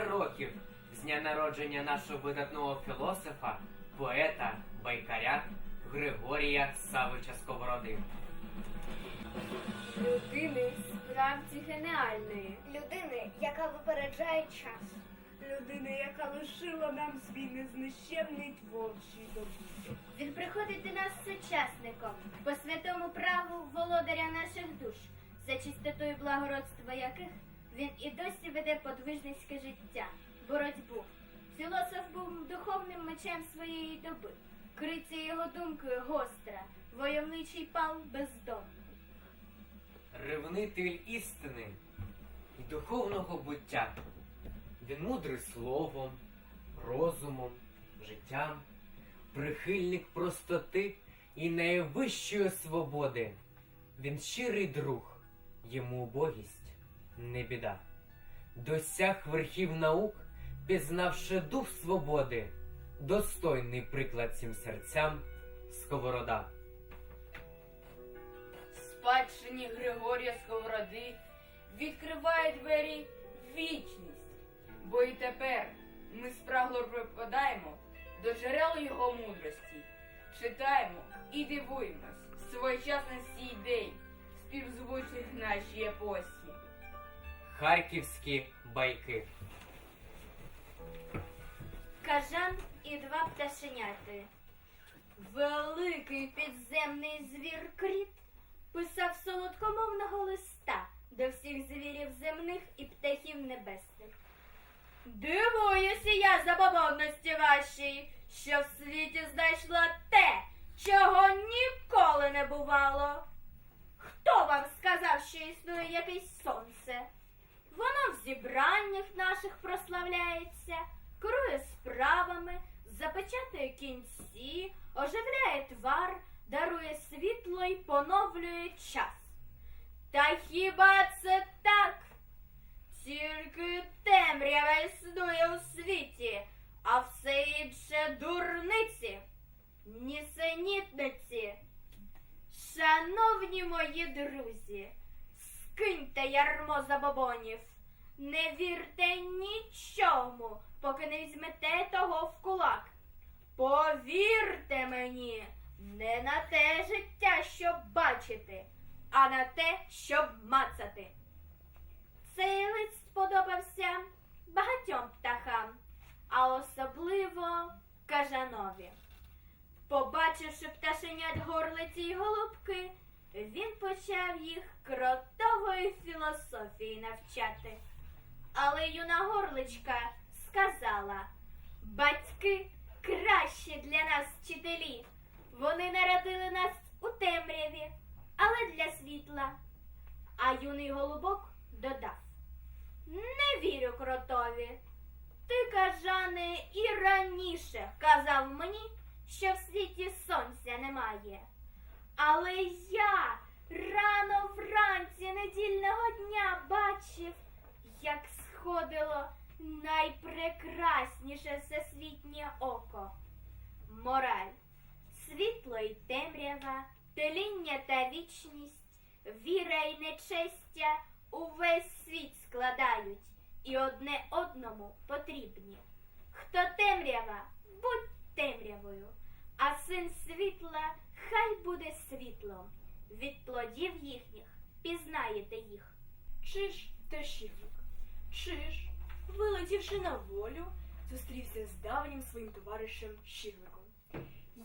грудня виповнюється 300 років з дня народження нашого видатного філософа, поета, байкаря Григорія Савича Сковороди. Людини справді геніальної. Людини, яка випереджає час. Людина, яка лишила нам свій незнищенний творчий добуток. Він приходить до нас сучасником, по святому праву володаря наших душ, за чистотою благородства яких він і досі веде подвижницьке життя, боротьбу. Філософ був духовним мечем своєї доби. Криця його думкою гостра, войовничий пал бездомний. ревнитель істини і духовного буття. Він мудрий словом, розумом, життям, прихильник простоти і найвищої свободи. Він щирий друг, йому убогість не біда. Досяг верхів наук, пізнавши дух свободи, достойний приклад цим серцям сковорода. Спадщині Григорія Сковороди відкриває двері вічність, бо і тепер ми спрагло припадаємо до джерел його мудрості, читаємо і дивуємось своєчасності ідей, співзвучних нашій епосі. Харківські байки. Кажан і два пташеняти. Великий підземний звір кріт писав солодкомовного листа до всіх звірів земних і птахів небесних. Дивуюся я забобонності вашій, що в світі знайшла те, чого ніколи не бувало. Хто вам сказав, що існує якесь сонце? Воно в зібраннях наших прославляється, керує справами, запечатує кінці, оживляє твар, дарує світло й поновлює час. Та хіба це так? Тільки темрява існує у світі, а все інше дурниці, нісенітниці. Шановні мої друзі, скиньте ярмо забобонів. Не вірте нічому, поки не візьмете того в кулак. Повірте мені, не на те життя, щоб бачити, а на те, щоб мацати. Цей лист сподобався багатьом птахам, а особливо кажанові. Побачивши пташенят горлиці й голубки, він почав їх кротової філософії навчати. Але юна горличка сказала: батьки краще для нас вчителі. Вони народили нас у темряві, але для світла. А юний голубок додав: Не вірю кротові. Ти, кажане, і раніше казав мені, що в світі сонця немає. Але я рано вранці недільного дня бачив, як сходило найпрекрасніше всесвітнє око. Мораль, світло й темрява, теління та вічність, віра й нечестя увесь світ складають і одне одному потрібні. Хто темрява, будь темрявою, а син світла хай буде світлом. Від плодів їхніх пізнаєте їх. Чи ж ташівник? Чи ж, вилетівши на волю, зустрівся з давнім своїм товаришем Щівником.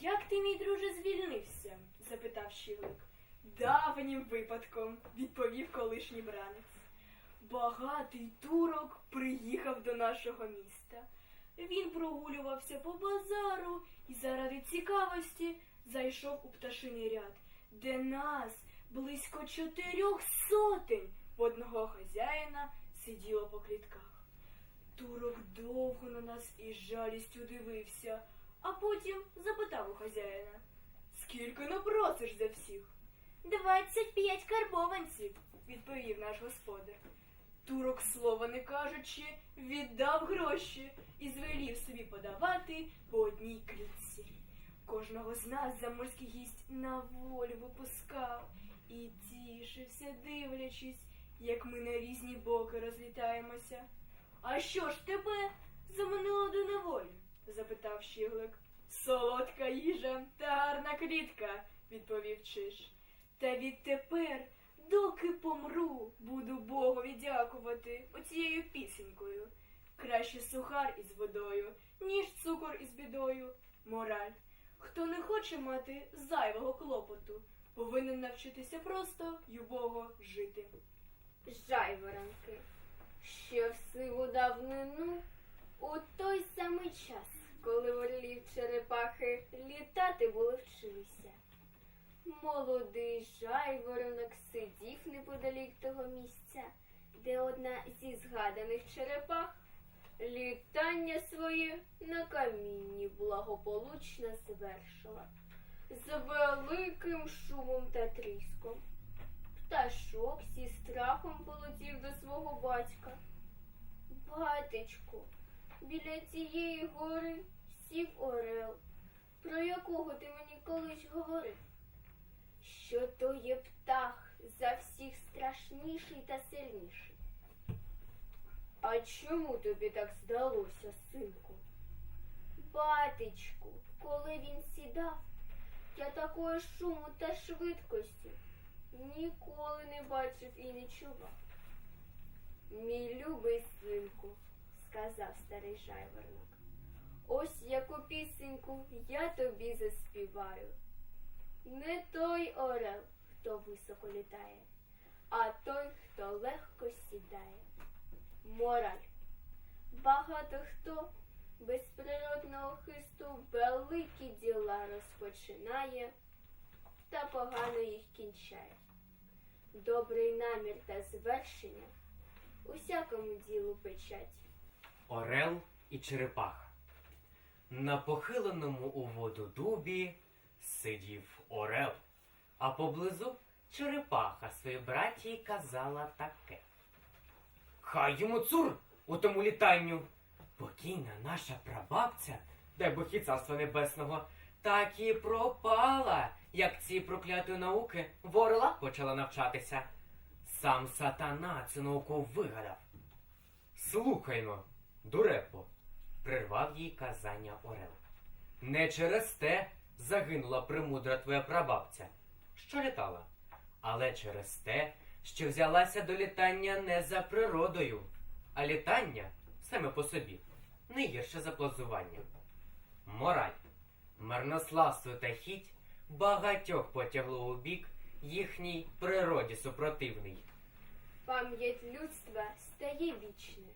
Як ти, мій друже, звільнився? запитав Щівник. Давнім випадком, відповів колишній бранець. Багатий турок приїхав до нашого міста. Він прогулювався по базару і заради цікавості зайшов у пташиний ряд, де нас близько чотирьох сотень в одного хазяїна сиділо по клітках. Турок довго на нас із жалістю дивився, а потім запитав у хазяїна, скільки напросиш за всіх? Двадцять п'ять карбованців, відповів наш господар. Турок, слова не кажучи, віддав гроші і звелів собі подавати по одній клітці. Кожного з нас заморський гість на волю випускав і тішився, дивлячись, як ми на різні боки розлітаємося. А що ж тебе заманило до неволі? запитав Щіглик. Солодка їжа та гарна клітка, відповів Чиж. Та відтепер, доки помру, буду Богові дякувати оцією пісенькою. Краще сухар із водою, ніж цукор із бідою. Мораль. Хто не хоче мати зайвого клопоту, повинен навчитися просто й убого жити. Жайворонки, що в сиву давнину, у той самий час, коли орлів черепахи літати були вчилися. Молодий жайворонок сидів неподалік того місця, де одна зі згаданих черепах літання своє на камінні благополучно звершила з великим шумом та тріском. Пташок зі страхом полетів до свого батька. Батечку, біля цієї гори сів орел, про якого ти мені колись говорив. Що то є птах за всіх страшніший та сильніший. А чому тобі так здалося, синку? Батечку, коли він сідав, я такої шуму та швидкості ніколи не бачив і не чував. Мій любий синку, сказав старий жайворонок, ось яку пісеньку я тобі заспіваю. Не той орел, хто високо літає, а той, хто легко сідає. Мораль. Багато хто без природного хисту великі діла розпочинає та погано їх кінчає. Добрий намір та звершення усякому ділу печать. Орел і черепаха. На похиленому у воду дубі сидів орел, а поблизу черепаха своїй братії казала таке. Хай йому цур у тому літанню. Покійна наша прабабця, дай Бог їй царства небесного, так і пропала, як ці прокляті науки в орла почала навчатися. Сам сатана цю науку вигадав. Слухайно, дурепо, прервав їй казання Орел. Не через те загинула премудра твоя прабабця, що літала, але через те, що взялася до літання не за природою, а літання саме по собі не гірше за плазування. Мораль, марнославство та хіть багатьох потягло у бік їхній природі супротивний. Пам'ять людства стає вічною,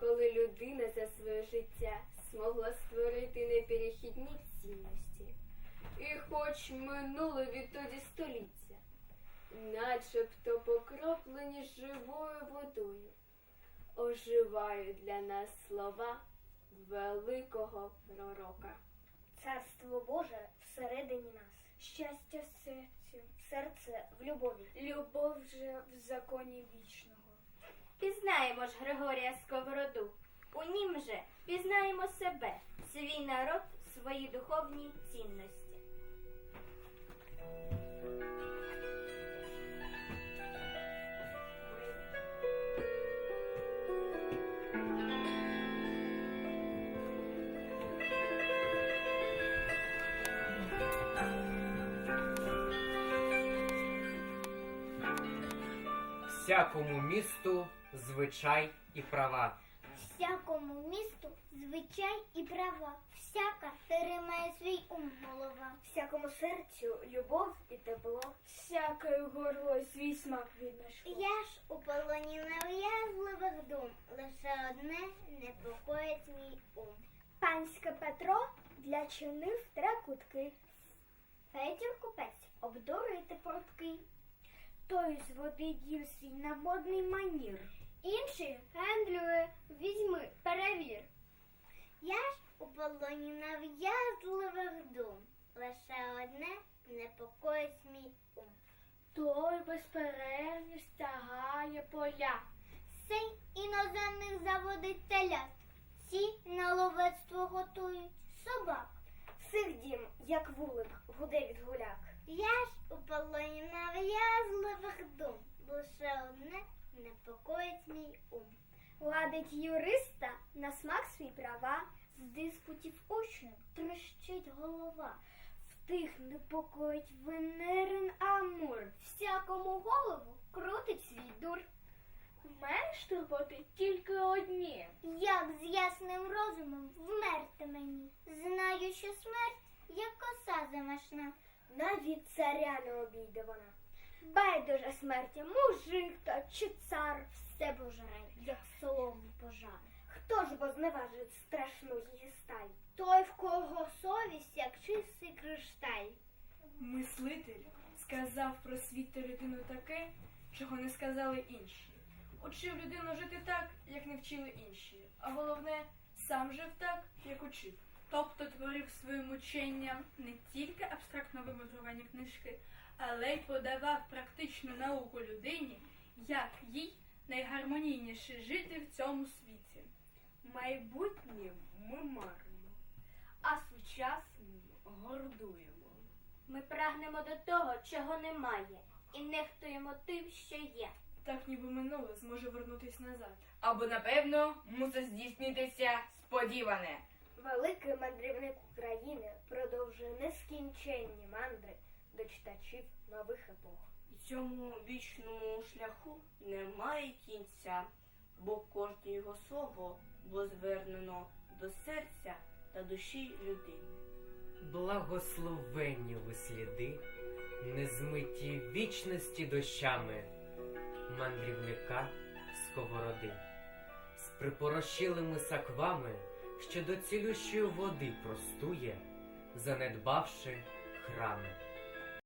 коли людина за своє життя змогла створити неперехідні цінності. І хоч минуло відтоді століття, начебто покроплені живою водою, оживають для нас слова великого пророка. Царство Боже всередині нас. Щастя в серці, серце в любові. Любов же в законі вічного. Пізнаємо ж Григорія Сковороду. У нім же пізнаємо себе, свій народ, свої духовні цінності. Всякому місту звичай і права. Всякому місту звичай і права. Всяка тримає свій ум голова. Всякому серцю любов і тепло. Всякою горло свій смак віднайшло. Я ж у полоні нав'язливих дум. Лише одне непокоїть мій ум. Панське Петро для чинив тракутки. Федір купець обдурити портки. Той з води свій на модний манір. Інший гендлює, візьми, перевір. Я ж у полоні нав'язливих дум. Лише одне непокоїть мій ум. Той безперервно стягає поля. Сей іноземних заводить телят. Ці на ловецтво готують собак. Всіх дім, як вулик, гуде від гуляк. Я ж у полоні нав'язливих дум. Лише одне непокоїть мій ум. Ладить юриста на смак свій права, з диспутів учнем трещить голова. В тих непокоїть венерин Амур, всякому голову крутить свій дур. Мене ж турботи тільки одні. Як з ясним розумом вмерти мені, знаю, що смерть, як коса замашна. Навіть царя не обійде вона. Байдуже смерті, мужик та чи цар все пожере, як солому пожар. Хто ж бо зневажить страшну її сталь? Той, в кого совість, як чистий кришталь. Мислитель сказав про світ людину таке, чого не сказали інші. Учив людину жити так, як не вчили інші, а головне, сам жив так, як учив. Тобто творив своїм ученням не тільки абстрактно вимудровані книжки, але й подавав практичну науку людині, як їй найгармонійніше жити в цьому світі. Майбутнє ми маримо, а сучасним гордуємо. Ми прагнемо до того, чого немає, і нехтуємо тим, що є. Так ніби минуле зможе вернутись назад. Або, напевно, мусить здійснитися сподіване. Великий мандрівник України продовжує нескінченні мандри до читачів нових епох. І цьому вічному шляху немає кінця, бо кожне його слово було звернено до серця та душі людини. Благословенні ви сліди, незмиті вічності дощами мандрівника сковороди, з припорошилими саквами, що до цілющої води простує, занедбавши храми.